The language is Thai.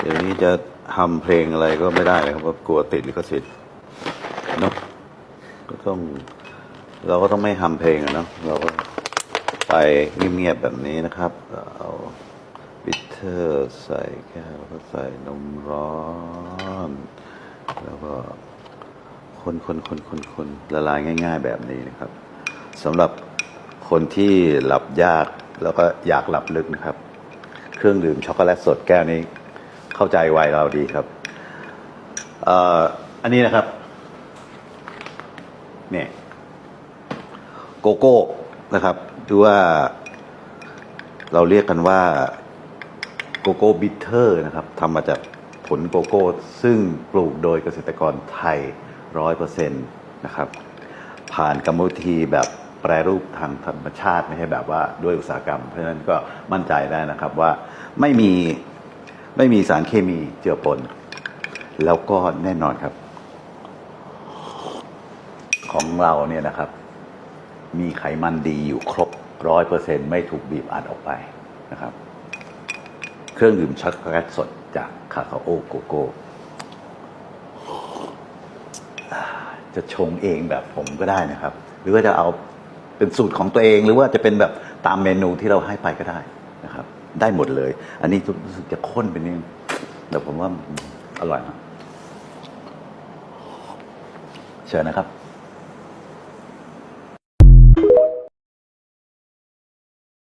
เดี๋ยวนี้จะทำเพลงอะไรก็ไม่ได้เลยครับเพราะกลัวติดลิขสิทธิ์เนาะก็ต้องเราก็ต้องไม่ทำเพลงอะเนาะเราก็ไปเงียบๆแบบนี้นะครับเอาบิทเทอร์ใส่แก้วแล้วก็ใส่นมร้อน แล้วก็คนคนคนคนคนละลายง่าย ๆ แบบนี้นะครับสำหรับคนที่หลับยากแล้วก็อยากหลับลึกนะครับ เครื่องดื่มช็อกโกแลตสดแก้วนี้ เข้าใจวัยเราดีครับเอ่ออันนี้นะครับเนี่ยโกโก้นะครับหรือว่าเราเรียกกันว่าโกโก้บิทเทอร์นะครับทำมาจากผลโกโก้ ซึ่งปลูกโดยเกษตรกรไทยร้อยเปอร์เซ็นต์นะครับ ผ่านกรรมวิธีแบบแปรรูปทางธรรมชาติ ไม่ใช่แบบว่าด้วยอุตสาหกรรม เพราะฉะนั้นก็มั่นใจได้นะครับว่าไม่มี ไม่มีสารเคมีเจือปน แล้วก็แน่นอนครับ ของเราเนี่ยนะครับ มีไขมันดีอยู่ครบร้อยเปอร์เซ็นไม่ถูกบีบอัดออกไปนะครับ เครื่องดื่มช็อกโกแลตสดจากคาคาโอโกโก้จะชงเองแบบผมก็ได้นะครับ หรือว่าจะเอาเป็นสูตรของตัวเองหรือว่าจะเป็นแบบตามเมนูที่เราให้ไปก็ได้นะครับ ได้หมดเลย อันนี้รู้สึกจะข้นไปนิดนึงแต่ผมว่าอร่อยครับเชิญนะครับ